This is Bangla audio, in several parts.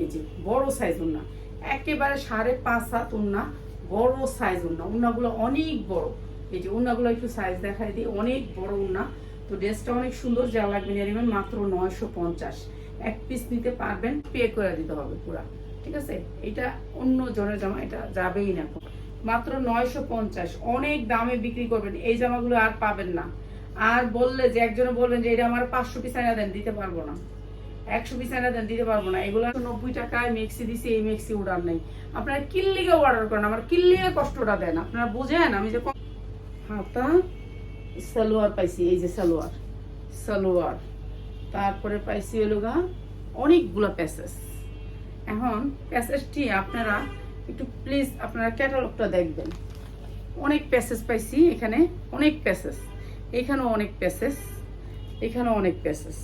এই যে বড় সাইজ উন্না। একেবারে সাড়ে পাঁচ হাত উন্না, বড় সাইজ উন্না। উন্নাগুলো অনেক বড়। এই যে উন্নাগুলো একটু সাইজ দেখাই দিই, অনেক বড় উন্না। তো ড্রেসটা অনেক সুন্দর যা লাগবে নিয়ে নেবেন মাত্র নয়শো পঞ্চাশ। এক পিস নিতে পারবেন পে করে দিতে হবে পুরা। ঠিক আছে? এটা অন্য জনের জামা, এটা যাবেই না মাত্র নয়শো পঞ্চাশ। অনেক দামে বিক্রি করবেন। এই জামাগুলো আর পাবেন না। আর বললে যে, একজনে বলবেন যে, এটা আমার পাঁচশো পিস আনা দেন, দিতে পারব না। একশো পিস দিতে পারব না। এগুলো নব্বই টাকায় মেক্সি দিছি, এই মেক্সি অর্ডার নেই। আপনারা কিল্লিগে অর্ডার করেন, আমার কিল্লিগে কষ্টটা দেন। আপনারা বুঝেন, আমি যে হাতা, সালোয়ার পাইছি, এই যে সালোয়ার। সালোয়ার। তারপরে পাইছি হলো গা, অনেকগুলো প্যাসেজ এখন প্যাসেজটি আপনারা একটু প্লিজ আপনারা ক্যাটালগটা দেখবেন। অনেক প্যাসেজ পাইছি এখানে, অনেক প্যাসেজ এখানেও অনেক প্যাসেজ এখানেও অনেক প্যাসেজ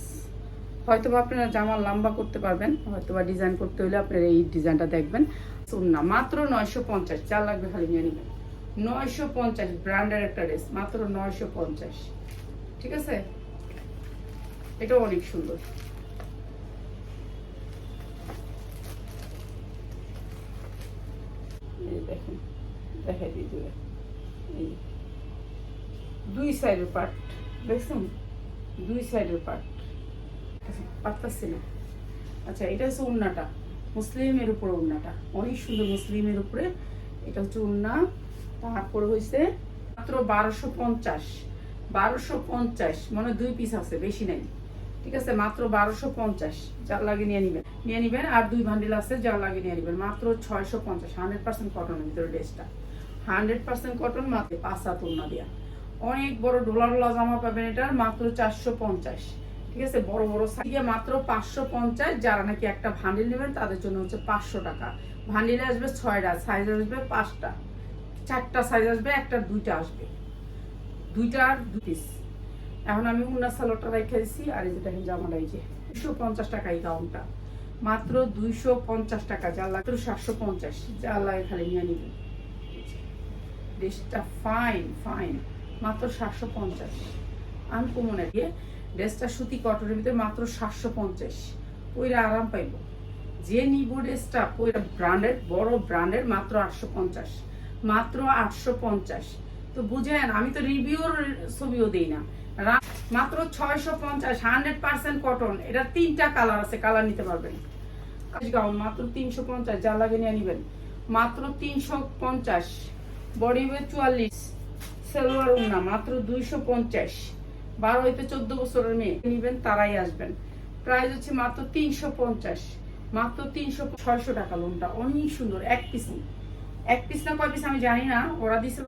হয়তো বা আপনারা জামা লম্বা করতে পারবেন হয়তো বা ডিজাইন করতে হলে আপনারা এই ডিজাইনটা দেখবেন। না মাত্র নয়শো পঞ্চাশ যা লাগবে খালি নিয়ে নেবেন। নয়শো পঞ্চাশ ব্র্যান্ডের একটা ড্রেস মাত্র নয়শো পঞ্চাশ। ঠিক আছে? এটাও অনেক সুন্দর। দেখেন দুই সাইডের পার্ট দেখছেন? দুই সাইডের পার্ট পারতাছি না। আচ্ছা এটা হচ্ছে উন্নাটা। মুসলিমের উপরে উন্নাটা। অনেক সুন্দর মুসলিমের উপরে। এটা হচ্ছে উন্না। তারপরে হয়েছে মাত্র বারোশো পঞ্চাশ। বারোশো পঞ্চাশ মানে দুই পিস আছে, বেশি নাই। ঠিক আছে, মাত্র বারোশো পঞ্চাশ। যার লাগে নিয়ে নিবেন। নিয়ে নিবেন আর দুই ভান্ডিল আছে, যার লাগে নিয়ে নিবেন। মাত্র ছয়শো পঞ্চাশ হান্ড্রেড পার্সেন্ট কটনের ভিতরে ড্রেসটা হান্ড্রেড পার্সেন্ট কটন মাত্র পাঁচ সাত উন্না দেওয়া অনেক বড় ডোলা ডোলা জামা পাবেন এটার, মাত্র চারশো পঞ্চাশ। ঠিক আছে? বড় বড় সাইজ মাত্র পাঁচশো পঞ্চাশ, যারা নাকি একটা ভান্ডিল নেবেন, তাদের জন্য হচ্ছে পাঁচশো টাকা। ভান্ডিলে আসবে ছয়টা সাইজ আসবে পাঁচটা। চারটা সাইজ আসবে, একটা, দুইটা আসবে। দুইটা আর দুই পিস এখন আমি উন্না সালোয়ারটা রেখে দিচ্ছি আর এই যে দেখেন জামাটা এই যে। দুশো পঞ্চাশ টাকা এই গাউনটা মাত্র দুইশো পঞ্চাশ টাকা যার লাগে সাতশো পঞ্চাশ। যার লাগে খালি নিয়ে নিবেন। ড্রেসটা ফাইন ফাইন মাত্র সাতশো পঞ্চাশ। আনকমনে দিয়ে ড্রেসটা সুতি কটনের ভিতরে মাত্র সাতশো পঞ্চাশ। ওইরা আরাম পাইব। যে নিব ড্রেসটা ওইটা ব্র্যান্ডেড বড় ব্র্যান্ডের মাত্র আটশো পঞ্চাশ। মাত্র আটশো পঞ্চাশ। তো বুঝেন, আমি তো রিভিউর ছবিও দিই না। মাত্র ছয়শো পঞ্চাশ, হান্ড্রেড পার্সেন্ট কটন। এটা তিনটা কালার আছে, কালার নিতে পারবেন। মাত্র তিনশো পঞ্চাশ, যা লাগে নিয়ে নিবেন। মাত্র তিনশো পঞ্চাশ। বডি ওয়েট চুয়াল্লিশ। সেলোয়ার উন্না মাত্র দুইশো পঞ্চাশ। বারো হইতে চোদ্দ বছরের মেয়ে নিবেন, তারাই আসবেন। প্রাইস হচ্ছে মাত্র তিনশো পঞ্চাশ। মাত্র তিনশো ছয়শো টাকা লোনটা অনেক সুন্দর, এক পিস এক পিস না, কয় পিস আমি জানি না, ওরা দিছে